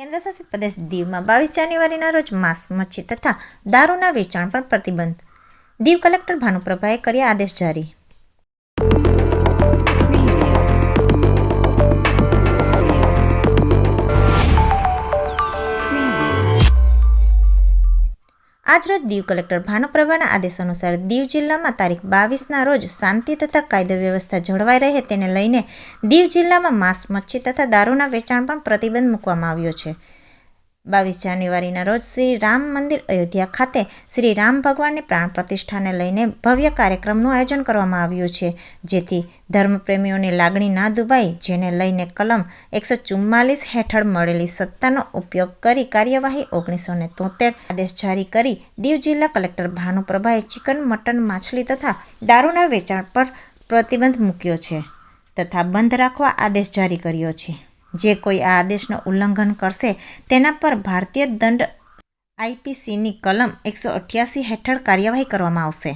કેન્દ્રશાસિત પ્રદેશ દીવમાં બાવીસ જાન્યુઆરીના રોજ માંસ, મચ્છી તથા દારૂના વેચાણ પર પ્રતિબંધ. દીવ કલેક્ટર ભાનુપ્રભાએ કર્યા આદેશ જારી. આજરોજ દીવ કલેક્ટર ભાનુપ્રભાના આદેશ અનુસાર દીવ જિલ્લામાં તારીખ બાવીસના રોજ શાંતિ તથા કાયદો વ્યવસ્થા જળવાઈ રહે તેને લઈને દીવ જિલ્લામાં માંસ મચ્છી તથા દારૂના વેચાણ પણ પ્રતિબંધ મૂકવામાં આવ્યો છે. બાવીસ જાન્યુઆરીના રોજ શ્રી રામ મંદિર અયોધ્યા ખાતે શ્રી રામ ભગવાનની પ્રાણ પ્રતિષ્ઠાને લઈને ભવ્ય કાર્યક્રમનું આયોજન કરવામાં આવ્યું છે. જેથી ધર્મપ્રેમીઓની લાગણી ના દુભાય, જેને લઈને કલમ એકસો ચુમ્માલીસ હેઠળ મળેલી સત્તાનો ઉપયોગ કરી કાર્યવાહી ઓગણીસો ને તોતેર આદેશ જારી કરી દીવ જિલ્લા કલેક્ટર ભાનુપ્રભાએ ચિકન, મટન, માછલી તથા દારૂના વેચાણ પર પ્રતિબંધ મૂક્યો છે તથા બંધ રાખવા આદેશ જારી કર્યો છે. જે કોઈ આ આદેશનું ઉલ્લંઘન કરશે, તેના પર ભારતીય દંડ આઈપીસીની કલમ એકસો અઠ્યાસી હેઠળ કાર્યવાહી કરવામાં આવશે.